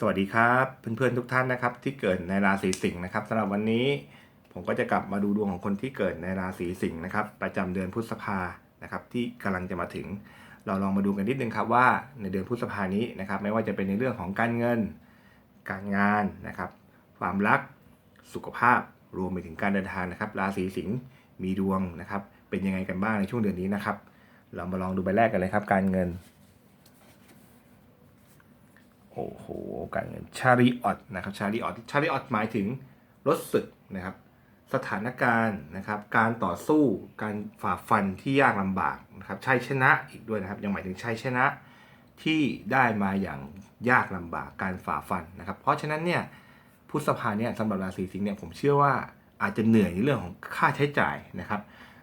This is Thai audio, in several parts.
สวัสดีครับเพื่อนๆทุกท่านนะครับ ที่เกิดในราศีสิงห์นะครับสำหรับวันนี้ผมก็จะกลับมาดูดวงของคนที่เกิดในราศีสิงห์นะครับ ประจำเดือนพฤษภานะครับ ที่กำลังจะมาถึง เราลองมาดูกันนิดนึงครับว่าในเดือนพฤษภานี้นะครับ ไม่ว่าจะเป็นในเรื่องของการเงิน การงานนะครับ ความรักสุขภาพรวมไปถึงการเดินทางนะครับ ราศีสิงห์มีดวงนะครับ เป็นยังไงกันบ้างในช่วงเดือนนี้นะครับ เรามาลองดูใบแรกกันเลยครับ การเงิน โอ้โหการเงินชาริออตนะครับชาริออตชาริออตหมายถึงรถศึกนะครับ สถานการณ์นะครับ การต่อสู้การฝ่าฟันที่ยากลำบากนะครับชัยชนะอีกด้วยนะครับ ยังหมายถึงชัยชนะที่ได้มาอย่างยากลำบากการฝ่าฟันนะครับ เพราะฉะนั้นเนี่ยพุทธภาเนี่ยสำหรับราศีสิงห์เนี่ยผมเชื่อว่าอาจจะเหนื่อยในเรื่องของค่าใช้จ่ายนะครับ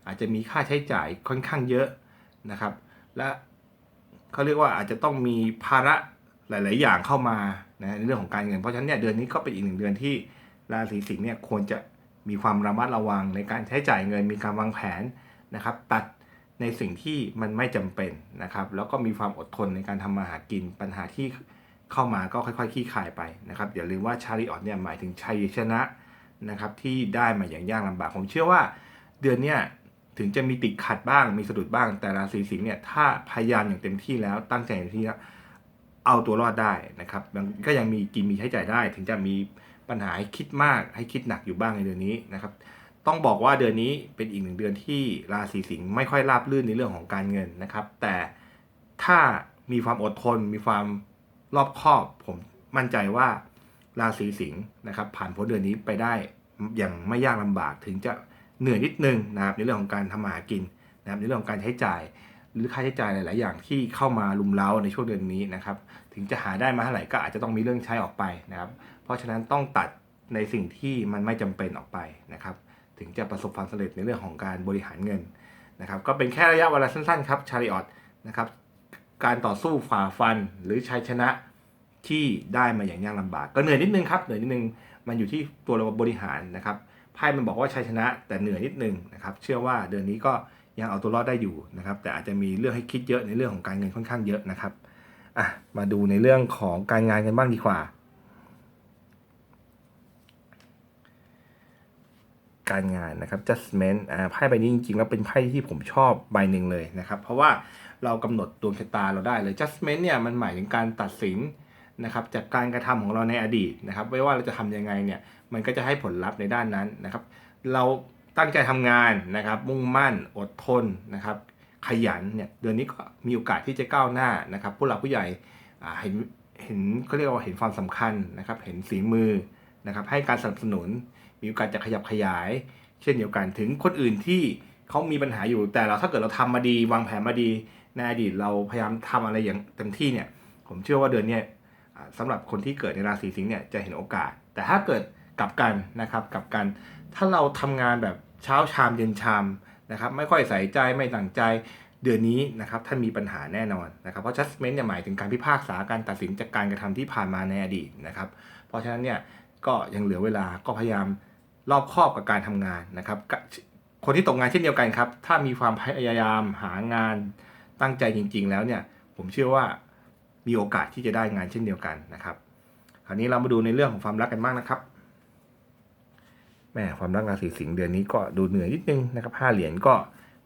อาจจะมีค่าใช้จ่ายค่อนข้างเยอะนะครับ และเขาเรียกว่าอาจจะต้องมีภาระ หลาย ๆ อย่างเข้ามานะในเรื่องของการเงิน เพราะฉะนั้นเนี่ยเดือนนี้ก็เป็นอีกหนึ่งเดือนที่ราศีสิงห์เนี่ยควรจะมีความระมัดระวังในการใช้จ่ายเงิน มีการวางแผนนะครับ ตัดในสิ่งที่มันไม่จำเป็นนะครับ แล้วก็มีความอดทนในการทำมาหากินปัญหาที่เข้ามาก็ค่อยๆขี้คลายไปนะครับอย่าลืมว่าชาริออตเนี่ยหมายถึงชัยชนะนะครับที่ได้มาอย่างยากลำบากผมเชื่อว่า เดือนเนี้ยถึงจะมีติดขัดบ้างมีสะดุดบ้างแต่ราศีสิงห์เนี่ยถ้าพยายามอย่างเต็มที่แล้วตั้งใจอย่างเต็มที่แล้ว เอาตัวรอดได้นะครับมันก็ยังมีกินมีใช้จ่ายได้ ถึงจะมีปัญหาให้คิดมากให้คิดหนักอยู่บ้างในเดือนนี้นะครับต้องบอกว่าเดือนนี้เป็นอีกหนึ่งเดือนที่ราศีสิงห์ไม่ค่อยราบรื่นในเรื่องของการเงินนะครับ แต่ถ้ามีความอดทน มีความรอบคอบ ผมมั่นใจว่าราศีสิงห์นะครับผ่านพ้นเดือนนี้ไปได้อย่างไม่ยากลำบากถึงจะเหนื่อยนิดนึงนะครับในเรื่องของการทำมาหากินนะครับในเรื่องของการใช้จ่าย หรือค่าใช้จ่ายหลาย ๆ อย่างที่เข้ามาลุมเล้าในช่วงเดือนนี้นะครับ ถึงจะหาได้มาเท่าไหร่ก็อาจจะต้องมีเรื่องใช้ออกไปนะครับ เพราะฉะนั้นต้องตัดในสิ่งที่มันไม่จำเป็นออกไปนะครับ ถึงจะประสบความสำเร็จในเรื่องของการบริหารเงินนะครับ ก็เป็นแค่ระยะเวลาสั้น ๆ ครับชาริออตนะครับ การต่อสู้ฝ่าฟันหรือชัยชนะที่ได้มาอย่างยากลำบาก ก็เหนื่อยนิดนึงครับเหนื่อยนิดนึงมันอยู่ที่ตัวเราบริหารนะครับไพ่มันบอกว่าชัยชนะแต่เหนื่อยนิดนึงนะครับ เชื่อว่าเดือนนี้ก็ ยังเอาตัวรอดได้อยู่นะครับ แต่อาจจะมีเรื่องให้คิดเยอะในเรื่องของการเงินค่อนข้างเยอะนะครับอะมาดูในเรื่องของการงานกันบ้างดีกว่า การงานนะครับ judgment อ่าไพ่ใบนี้จริงๆแล้วเป็นไพ่ที่ผมชอบใบหนึ่งเลยนะครับ เพราะว่าเรากำหนดดวงชะตาเราได้เลย judgment เนี่ยมันหมายถึงการตัดสินนะครับจากการกระทำของเราในอดีตนะครับ ไม่ว่าเราจะทำยังไงเนี่ยมันก็จะให้ผลลัพธ์ในด้านนั้นนะครับ เรา ตั้งใจทำงานนะครับ มุ่งมั่นอดทนนะครับ ขยันเนี่ยเดือนนี้ก็มีโอกาสที่จะก้าวหน้านะครับ ผู้หลักผู้ใหญ่เห็นเห็นเขาเรียกว่าเห็นความสำคัญนะครับ เห็นสีมือนะครับ ให้การสนับสนุน มีโอกาสจะขยับขยาย เช่นเดียวกันถึงคนอื่นที่เขามีปัญหาอยู่แต่เราถ้าเกิดเราทำมาดี วางแผนมาดีในอดีตเราพยายามทำอะไรอย่างเต็มที่เนี่ย ผมเชื่อว่าเดือนนี้สำหรับคนที่เกิดในราศีสิงห์เนี่ยจะเห็นโอกาส แต่ถ้าเกิด กลับกันนะครับกลับกัน ถ้าเราทำงานแบบเช้าชามเย็นชามนะครับไม่ค่อยใส่ใจไม่ตั้งใจเดือนนี้นะครับท่านมีปัญหาแน่นอนนะครับเพราะ judgment เนี่ยหมายถึงการพิพากษาการตัดสินจากการกระทำที่ผ่านมาในอดีตนะครับ เพราะฉะนั้นเนี่ยก็ยังเหลือเวลาก็พยายามรอบคอบกับการทำงานนะครับ คนที่ตกงานเช่นเดียวกันครับ ถ้ามีความพยายามหางานตั้งใจจริง ๆ แล้วเนี่ยผมเชื่อว่ามีโอกาสที่จะได้งานเช่นเดียวกันนะครับ คราวนี้เรามาดูในเรื่องของความรักกันบ้างนะครับ แม่ความรักราศีสิงห์เดือนนี้ก็ดูเหนื่อยนิดนึงนะครับห้าเหรียญก็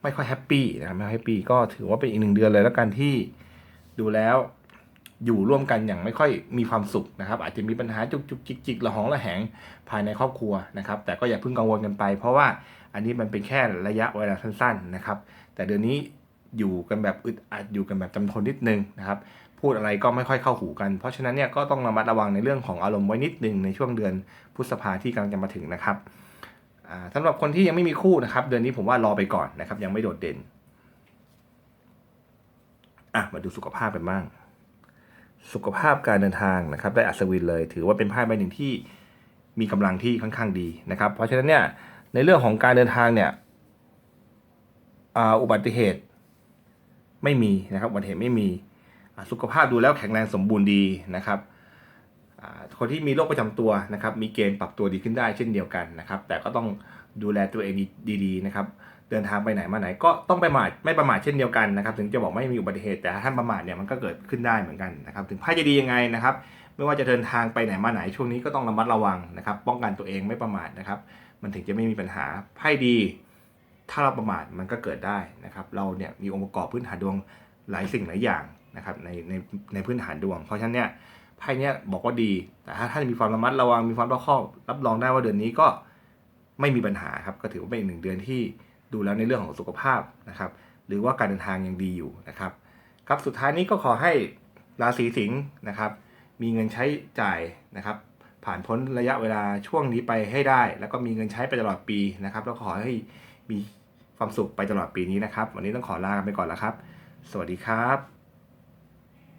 ไม่ค่อยแฮปปี้นะครับไม่ค่อยแฮปปี้ก็ถือว่าเป็นอีกหนึ่งเดือนเลยแล้วกันที่ดูแล้วอยู่ร่วมกันอย่างไม่ค่อยมีความสุขนะครับ อาจจะมีปัญหาจุกจุกจิกจิกระหองระแหงภายในครอบครัวนะครับ แต่ก็อย่าเพิ่งกังวลกันไป เพราะว่าอันนี้มันเป็นแค่ระยะเวลาสั้น ๆนะครับ แต่เดือนนี้อยู่กันแบบอึดอัดอยู่กันแบบจำทนนิดนึงนะครับ พูดอะไรก็ไม่ค่อยเข้าหูกัน เพราะฉะนั้นเนี่ยก็ต้องระมัดระวังในเรื่องของอารมณ์ไว้นิดนึงในช่วงเดือนพฤษภาที่กำลังจะมาถึงนะครับ สำหรับคนที่ยังไม่มีคู่นะครับ เดือนนี้ผมว่ารอไปก่อนนะครับ ยังไม่โดดเด่นอะมาดูสุขภาพกันบ้าง สุขภาพการเดินทางนะครับ ได้อัศวินเลย ถือว่าเป็นไพ่ใบหนึ่งที่มีกำลังที่ค่อนข้างดีนะครับ เพราะฉะนั้นเนี่ยในเรื่องของการเดินทางเนี่ยอ,อุบัติเหตุไม่มีนะครับอุบัติเหตุไม่มี สุขภาพดูแล้วแข็งแรงสมบูรณ์ดีนะครับ คนที่มีโรคประจำตัวนะครับมีเกณฑ์ปรับตัวดีขึ้นได้เช่นเดียวกันนะครับแต่ก็ต้องดูแลตัวเองดีๆนะครับเดินทางไปไหนมาไหนก็ต้องไประมาทไม่ประมาทเช่นเดียวกันนะครับถึงจะบอกไม่มีอุบัติเหตุแต่ถ้าประมาทเนี่ยมันก็เกิดขึ้นได้เหมือนกันนะครับถึงไพ่จะดียังไงนะครับไม่ว่าจะเดินทางไปไหนมาไหนช่วงนี้ก็ต้องระมัดระวังนะครับป้องกันตัวเองไม่ประมาทนะครับมันถึงจะไม่มีปัญหาไพ่ดี ถ้าเราประมาทมันก็เกิดได้นะครับเราเนี่ยมีองค์ประกอบพื้นฐานดวงหลายสิ่งหลายอย่างนะครับในในในพื้นฐานดวง เพราะฉะนั้นเนี่ย ไพ่เนี่ยบอกว่าดี แต่ถ้าท่านมีความระมัดระวังมีความรอบคอบรับรองได้ว่าเดือนนี้ก็ไม่มีปัญหาครับก็ถือว่าเป็นหนึ่งเดือนที่ดูแล้วในเรื่องของสุขภาพนะครับหรือว่าการเดินทางยังดีอยู่นะครับครับสุดท้ายนี้ก็ขอให้ราศีสิงห์นะครับมีเงินใช้จ่ายนะครับผ่านพ้นระยะเวลาช่วงนี้ไปให้ได้ แล้วก็มีเงินใช้ไปตลอดปีนะครับแล้วขอให้มีความสุขไปตลอดปีนี้นะครับ วันนี้ต้องขอลาไปก่อนแล้วครับ สวัสดีครับ